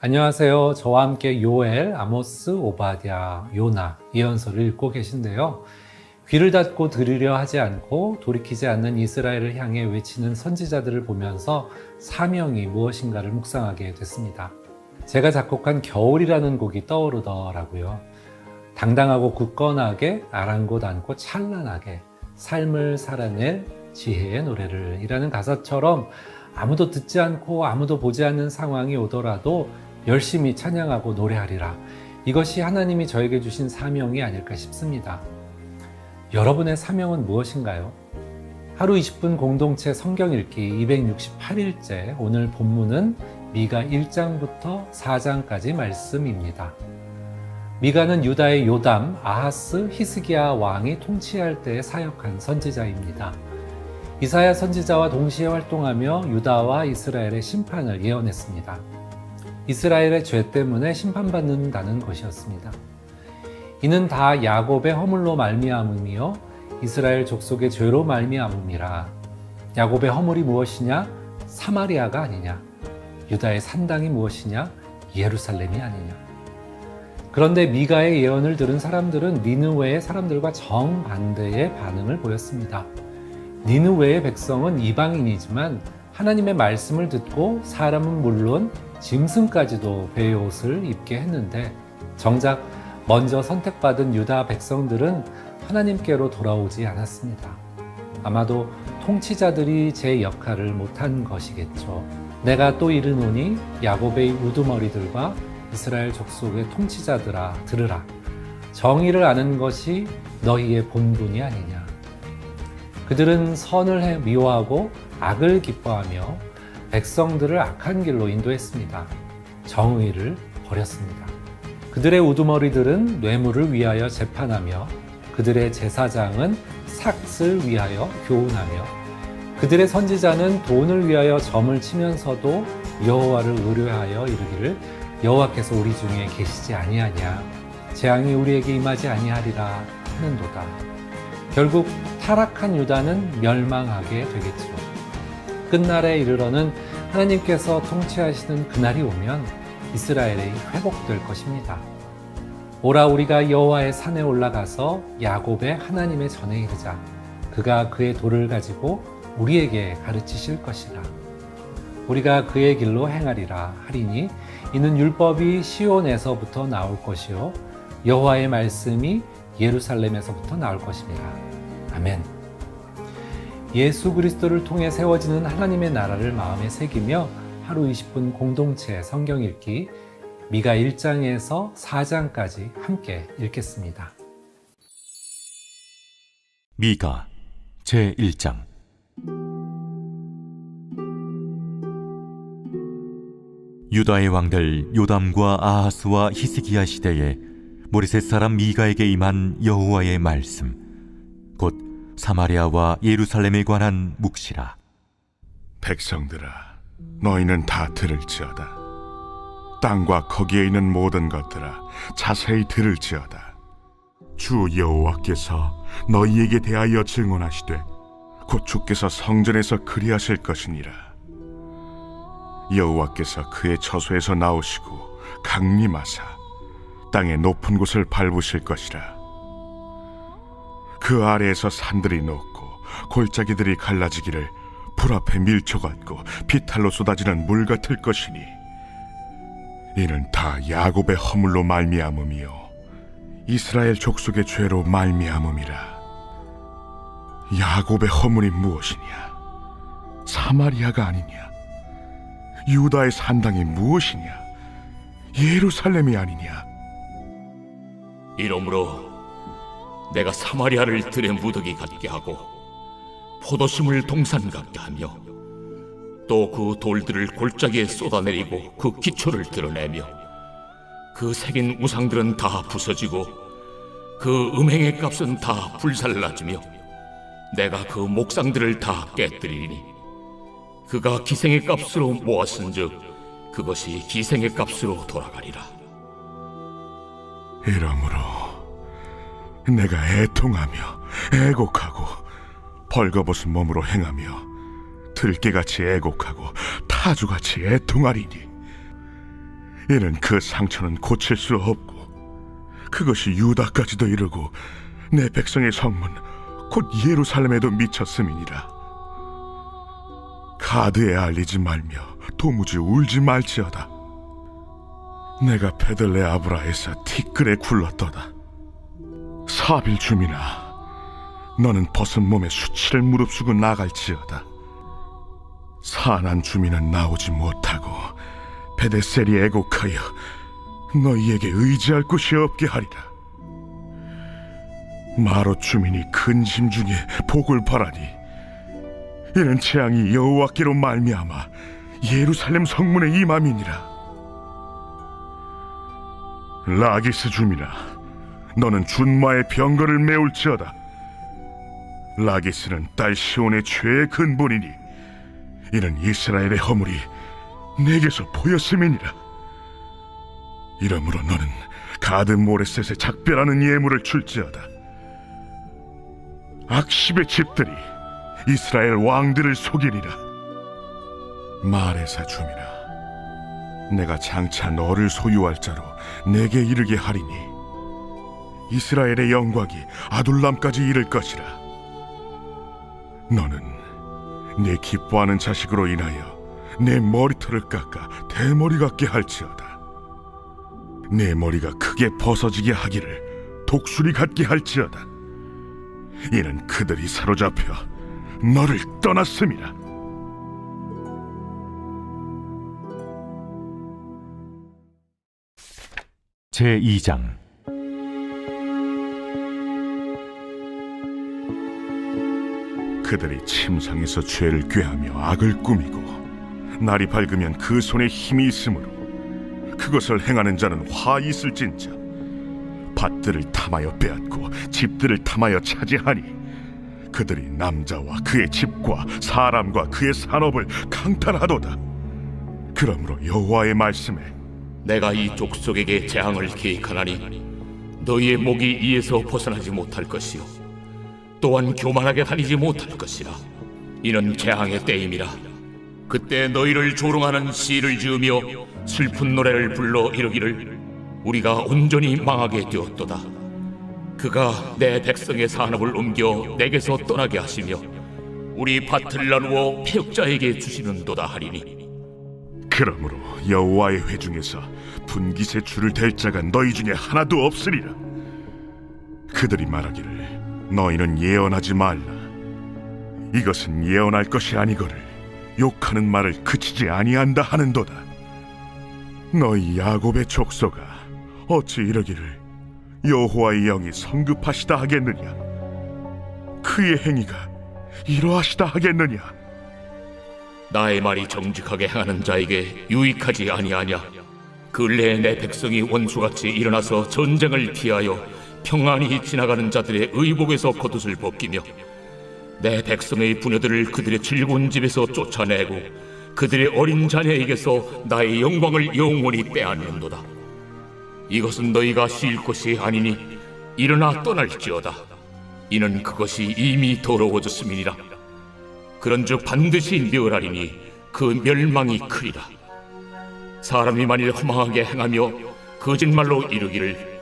안녕하세요. 저와 함께 요엘, 아모스, 오바댜, 요나 예언서를 읽고 계신데요. 귀를 닫고 들으려 하지 않고 돌이키지 않는 이스라엘을 향해 외치는 선지자들을 보면서 사명이 무엇인가를 묵상하게 됐습니다. 제가 작곡한 겨울이라는 곡이 떠오르더라고요. 당당하고 굳건하게 아랑곳 않고 찬란하게 삶을 살아낼 지혜의 노래를 이라는 가사처럼 아무도 듣지 않고 아무도 보지 않는 상황이 오더라도 열심히 찬양하고 노래하리라. 이것이 하나님이 저에게 주신 사명이 아닐까 싶습니다. 여러분의 사명은 무엇인가요? 하루 20분 공동체 성경 읽기 268일째 오늘 본문은 미가 1장부터 4장까지 말씀입니다. 미가는 유다의 요담, 아하스, 히스기야 왕이 통치할 때 사역한 선지자입니다. 이사야 선지자와 동시에 활동하며 유다와 이스라엘의 심판을 예언했습니다. 이스라엘의 죄 때문에 심판받는다는 것이었습니다. 이는 다 야곱의 허물로 말미암음이요 이스라엘 족속의 죄로 말미암음이라. 야곱의 허물이 무엇이냐? 사마리아가 아니냐? 유다의 산당이 무엇이냐? 예루살렘이 아니냐? 그런데 미가의 예언을 들은 사람들은 니느웨의 사람들과 정반대의 반응을 보였습니다. 니느웨의 백성은 이방인이지만 하나님의 말씀을 듣고 사람은 물론 짐승까지도 배의 옷을 입게 했는데 정작 먼저 선택받은 유다 백성들은 하나님께로 돌아오지 않았습니다. 아마도 통치자들이 제 역할을 못한 것이겠죠. 내가 또 이르노니 야곱의 우두머리들과 이스라엘 족속의 통치자들아 들으라. 정의를 아는 것이 너희의 본분이 아니냐. 그들은 선을 해 미워하고 악을 기뻐하며 백성들을 악한 길로 인도했습니다. 정의를 버렸습니다. 그들의 우두머리들은 뇌물을 위하여 재판하며 그들의 제사장은 삭을 위하여 교훈하며 그들의 선지자는 돈을 위하여 점을 치면서도 여호와를 의뢰하여 이르기를 여호와께서 우리 중에 계시지 아니하냐 재앙이 우리에게 임하지 아니하리라 하는도다. 결국 타락한 유다는 멸망하게 되겠지요. 끝날에 이르러는 하나님께서 통치하시는 그날이 오면 이스라엘이 회복될 것입니다. 오라 우리가 여호와의 산에 올라가서 야곱의 하나님의 전에 이르자. 그가 그의 돌을 가지고 우리에게 가르치실 것이라. 우리가 그의 길로 행하리라 하리니 이는 율법이 시온에서부터 나올 것이요 여호와의 말씀이 예루살렘에서부터 나올 것입니다. 아멘. 예수 그리스도를 통해 세워지는 하나님의 나라를 마음에 새기며 하루 20분 공동체 성경 읽기 미가 1장에서 4장까지 함께 읽겠습니다. 미가 제 1장 유다의 왕들 요담과 아하스와 히스기야 시대에 모리셋 사람 미가에게 임한 여호와의 말씀 곧 사마리아와 예루살렘에 관한 묵시라 백성들아, 너희는 다 들을지어다. 땅과 거기에 있는 모든 것들아, 자세히 들을지어다. 주 여호와께서 너희에게 대하여 증언하시되, 곧 주께서 성전에서 그리하실 것이니라. 여호와께서 그의 처소에서 나오시고 강림하사 땅의 높은 곳을 밟으실 것이라. 그 아래에서 산들이 녹고 골짜기들이 갈라지기를 불 앞에 밀초 같고 비탈로 쏟아지는 물 같을 것이니 이는 다 야곱의 허물로 말미암음이요. 이스라엘 족속의 죄로 말미암음이라. 야곱의 허물이 무엇이냐? 사마리아가 아니냐? 유다의 산당이 무엇이냐? 예루살렘이 아니냐? 이러므로 내가 사마리아를 들의 무더기 같게 하고 포도심을 동산 같게 하며 또 그 돌들을 골짜기에 쏟아내리고 그 기초를 드러내며 그 새긴 우상들은 다 부서지고 그 음행의 값은 다 불살라지며 내가 그 목상들을 다 깨뜨리니 그가 기생의 값으로 모았은즉 그것이 기생의 값으로 돌아가리라. 이러므로 내가 애통하며 애곡하고 벌거벗은 몸으로 행하며 들깨같이 애곡하고 타주같이 애통하리니 이는 그 상처는 고칠 수 없고 그것이 유다까지도 이르고 내 백성의 성문 곧 예루살렘에도 미쳤음이니라. 가드에 알리지 말며 도무지 울지 말지어다. 내가 베들레 아브라에서 티끌에 굴렀도다 사빌 주민아 너는 벗은 몸에 수치를 무릅쓰고 나갈지어다. 사난 주민은 나오지 못하고 베데셀이 애곡하여 너희에게 의지할 곳이 없게 하리라. 마로 주민이 근심 중에 복을 바라니. 이는 재앙이 여호와께로 말미암아 예루살렘 성문에 임함이니라. 라기스 주민아 너는 준마의 병거를 메울지어다. 라기스는 딸 시온의 죄의 근본이니 이는 이스라엘의 허물이 내게서 보였음이니라. 이러므로 너는 가드 모레셋에 작별하는 예물을 줄지어다. 악십의 집들이 이스라엘 왕들을 속이리라. 마레사 주민아 내가 장차 너를 소유할 자로 내게 이르게 하리니 이스라엘의 영광이 아둘람까지 이를 것이라. 너는 내 기뻐하는 자식으로 인하여 내 머리털을 깎아 대머리 같게 할지어다. 내 머리가 크게 벗어지게 하기를 독수리 같게 할지어다. 이는 그들이 사로잡혀 너를 떠났음이라 제 2장 그들이 침상에서 죄를 꾀하며 악을 꾸미고 날이 밝으면 그 손에 힘이 있으므로 그것을 행하는 자는 화 있을진저 밭들을 탐하여 빼앗고 집들을 탐하여 차지하니 그들이 남자와 그의 집과 사람과 그의 산업을 강탈하도다. 그러므로 여호와의 말씀에 내가 이 족속에게 재앙을 계획하나니 너희의 목이 이에서 벗어나지 못할 것이요 또한 교만하게 다니지 못할 것이라. 이는 재앙의 때임이라. 그때 너희를 조롱하는 시를 지으며 슬픈 노래를 불러 이르기를 우리가 온전히 망하게 되었도다. 그가 내 백성의 산업을 옮겨 내게서 떠나게 하시며 우리 밭을 나누어 폐역자에게 주시는도다 하리니. 그러므로 여호와의 회중에서 분깃의 줄을 댈 자가 너희 중에 하나도 없으리라. 그들이 말하기를 너희는 예언하지 말라. 이것은 예언할 것이 아니거늘 욕하는 말을 그치지 아니한다 하는도다. 너희 야곱의 족속아 어찌 이러기를 여호와의 영이 성급하시다 하겠느냐? 그의 행위가 이러하시다 하겠느냐? 나의 말이 정직하게 행하는 자에게 유익하지 아니하냐 근래에 내 백성이 원수같이 일어나서 전쟁을 피하여 평안히 지나가는 자들의 의복에서 겉옷을 벗기며 내 백성의 부녀들을 그들의 즐거운 집에서 쫓아내고 그들의 어린 자녀에게서 나의 영광을 영원히 빼앗는도다. 이것은 너희가 쉴 것이 아니니 일어나 떠날지어다. 이는 그것이 이미 더러워졌음이니라. 그런즉 반드시 멸하리니 그 멸망이 크리라. 사람이 만일 허망하게 행하며 거짓말로 이르기를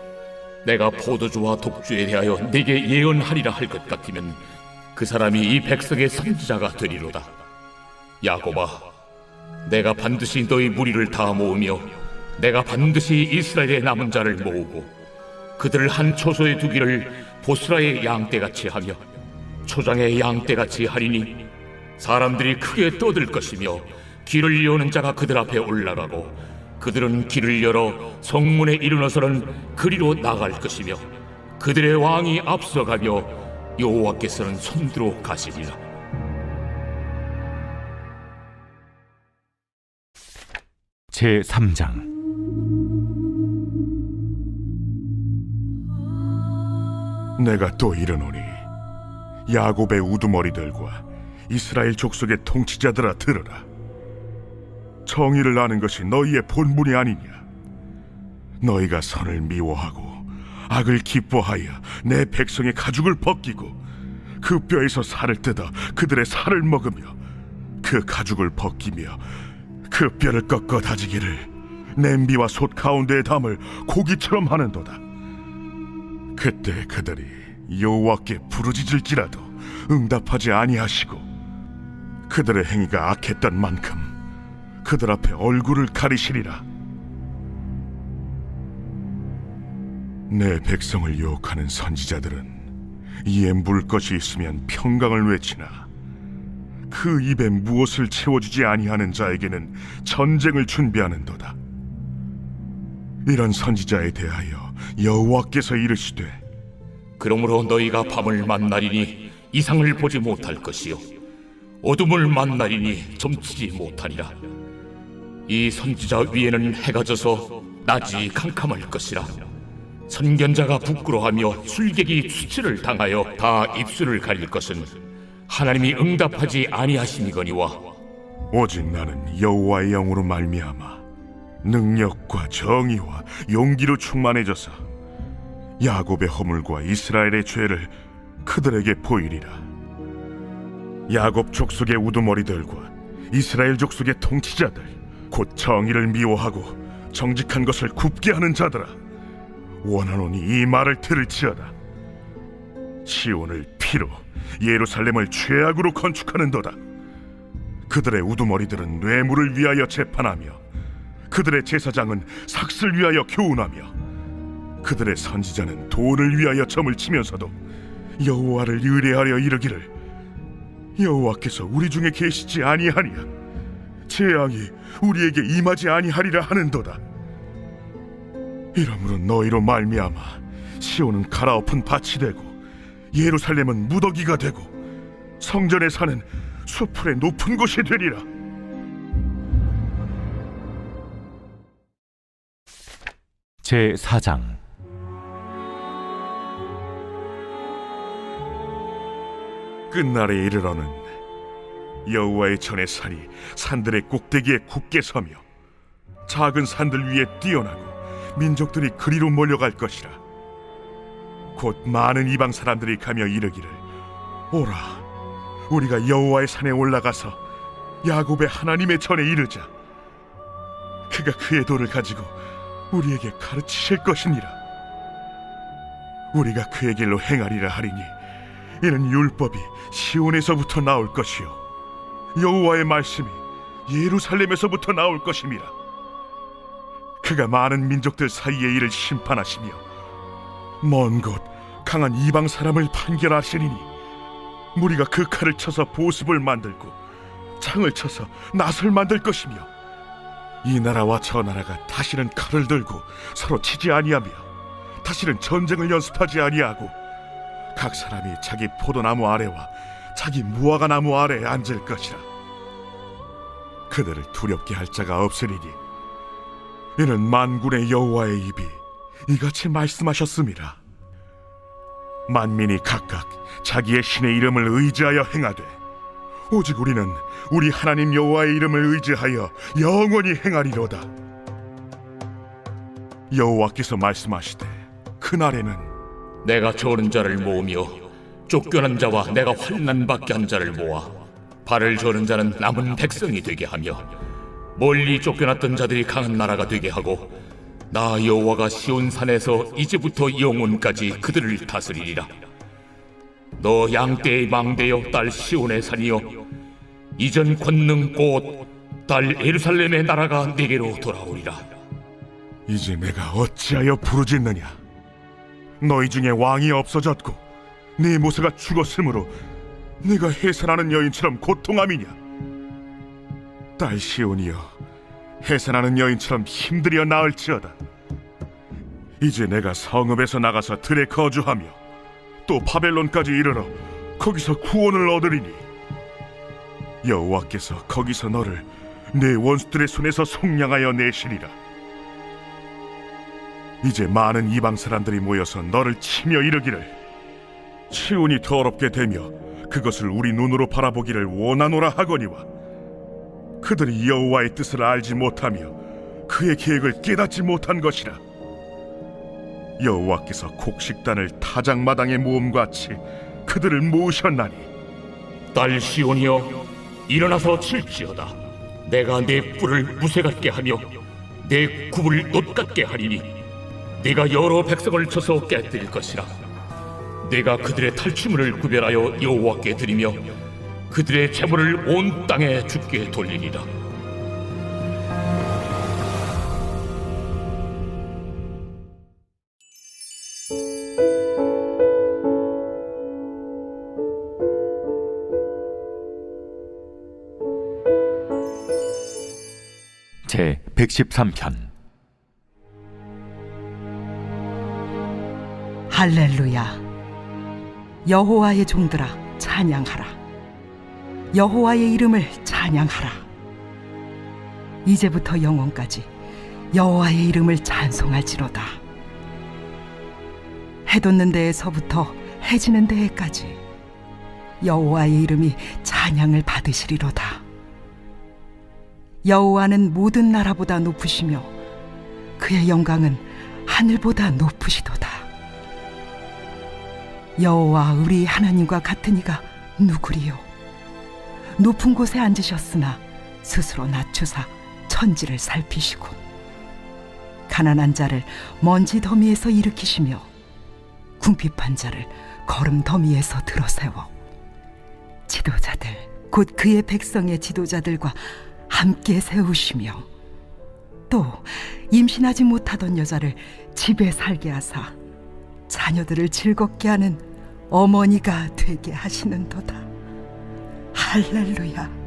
내가 포도주와 독주에 대하여 네게 예언하리라 할 것 같으면 그 사람이 이 백성의 선지자가 되리로다. 야곱아, 내가 반드시 너희 무리를 다 모으며 내가 반드시 이스라엘의 남은 자를 모으고 그들을 한 초소에 두기를 보스라의 양떼같이 하며 초장의 양떼같이 하리니 사람들이 크게 떠들 것이며 길을 여는 자가 그들 앞에 올라가고 그들은 길을 열어 성문에 이르러서는 그리로 나갈 것이며 그들의 왕이 앞서가며 여호와께서는 손들어 가시리라. 제 3장. 내가 또 이르노니 야곱의 우두머리들과 이스라엘 족속의 통치자들아 들으라 정의를 아는 것이 너희의 본분이 아니냐 너희가 선을 미워하고 악을 기뻐하여 내 백성의 가죽을 벗기고 그 뼈에서 살을 뜯어 그들의 살을 먹으며 그 가죽을 벗기며 그 뼈를 꺾어 다지기를 냄비와 솥 가운데에 담을 고기처럼 하는도다. 그때 그들이 여호와께 부르짖을지라도 응답하지 아니하시고 그들의 행위가 악했던 만큼 그들 앞에 얼굴을 가리시리라. 내 백성을 유혹하는 선지자들은 이에 물 것이 있으면 평강을 외치나 그 입에 무엇을 채워주지 아니하는 자에게는 전쟁을 준비하는도다. 이런 선지자에 대하여 여호와께서 이르시되 그러므로 너희가 밤을 만나리니 이상을 보지 못할 것이요 어둠을 만나리니 점치지 못하리라 이 선지자 위에는 해가 져서 낮이 캄캄할 것이라 선견자가 부끄러하며 술객이 수치를 당하여 다 입술을 가릴 것은 하나님이 응답하지 아니하심이거니와 오직 나는 여호와의 영으로 말미암아 능력과 정의와 용기로 충만해져서 야곱의 허물과 이스라엘의 죄를 그들에게 보이리라. 야곱 족속의 우두머리들과 이스라엘 족속의 통치자들 곧 정의를 미워하고 정직한 것을 굽게 하는 자들아 원하노니 이 말을 들을지어다. 시온을 피로 예루살렘을 죄악으로 건축하는도다. 그들의 우두머리들은 뇌물을 위하여 재판하며 그들의 제사장은 삭슬 위하여 교훈하며 그들의 선지자는 돈을 위하여 점을 치면서도 여호와를 의뢰하려 이르기를 여호와께서 우리 중에 계시지 아니하니야 재앙이 우리에게 임하지 아니하리라 하는도다 이러므로 너희로 말미암아 시온은 갈아엎은 밭이 되고 예루살렘은 무더기가 되고 성전의 산은 수풀의 높은 곳이 되리라. 제 4장 끝날에 이르러는 여호와의 전의 산이 산들의 꼭대기에 굳게 서며 작은 산들 위에 뛰어나고 민족들이 그리로 몰려갈 것이라. 곧 많은 이방 사람들이 가며 이르기를 오라 우리가 여호와의 산에 올라가서 야곱의 하나님의 전에 이르자. 그가 그의 도를 가지고 우리에게 가르치실 것이니라. 우리가 그의 길로 행하리라 하리니 이는 율법이 시온에서부터 나올 것이요 여호와의 말씀이 예루살렘에서부터 나올 것임이라. 그가 많은 민족들 사이에 이를 심판하시며 먼 곳 강한 이방 사람을 판결하시리니 무리가 그 칼을 쳐서 보습을 만들고 창을 쳐서 낫을 만들 것이며 이 나라와 저 나라가 다시는 칼을 들고 서로 치지 아니하며 다시는 전쟁을 연습하지 아니하고 각 사람이 자기 포도나무 아래와 자기 무화과 나무 아래에 앉을 것이라. 그들을 두렵게 할 자가 없으리니 이는 만군의 여호와의 입이 이같이 말씀하셨음이라. 만민이 각각 자기의 신의 이름을 의지하여 행하되 오직 우리는 우리 하나님 여호와의 이름을 의지하여 영원히 행하리로다. 여호와께서 말씀하시되 그날에는 내가 저른 자를 모으며 쫓겨난 자와 내가 환난 받게 한 자를 모아 발을 저는 자는 남은 백성이 되게 하며 멀리 쫓겨났던 자들이 강한 나라가 되게 하고 나 여호와가 시온 산에서 이제부터 영원까지 그들을 다스리리라. 너 양떼의 망대여 딸 시온의 산이여 이전 권능 곧 딸 예루살렘의 나라가 내게로 돌아오리라. 이제 내가 어찌하여 부르짖느냐? 너희 중에 왕이 없어졌고 네 모세가 죽었으므로 네가 해산하는 여인처럼 고통함이냐? 딸 시온이여 해산하는 여인처럼 힘들여 나을지어다. 이제 내가 성읍에서 나가서 들에 거주하며 또 바벨론까지 이르러 거기서 구원을 얻으리니 여호와께서 거기서 너를 내 원수들의 손에서 속량하여 내시리라. 이제 많은 이방 사람들이 모여서 너를 치며 이르기를 치운이 더럽게 되며 그것을 우리 눈으로 바라보기를 원하노라 하거니와 그들이 여호와의 뜻을 알지 못하며 그의 계획을 깨닫지 못한 것이라. 여호와께서 곡식단을 타작마당에 모음같이 그들을 모으셨나니 딸 시온이여 일어나서 칠지어다. 내가 네 뿔을 무쇠 같게 하며 내 굽을 놋 같게 하리니 내가 여러 백성을 쳐서 깨뜨릴 것이라 내가 그들의 탈취물을 구별하여 여호와께 드리며 그들의 재물을 온 땅에 죽게 돌리리라. 제 113편. 할렐루야 여호와의 종들아 찬양하라. 여호와의 이름을 찬양하라. 이제부터 영원까지 여호와의 이름을 찬송할지로다. 해 돋는 데에서부터 해 지는 데에까지 여호와의 이름이 찬양을 받으시리로다. 여호와는 모든 나라보다 높으시며 그의 영광은 하늘보다 높으시도다 여호와 우리 하나님과 같은 이가 누구리요? 높은 곳에 앉으셨으나 스스로 낮추사 천지를 살피시고 가난한 자를 먼지 더미에서 일으키시며 궁핍한 자를 걸음 더미에서 들어세워 지도자들 곧 그의 백성의 지도자들과 함께 세우시며 또 임신하지 못하던 여자를 집에 살게 하사 자녀들을 즐겁게 하는 어머니가 되게 하시는도다. 할렐루야.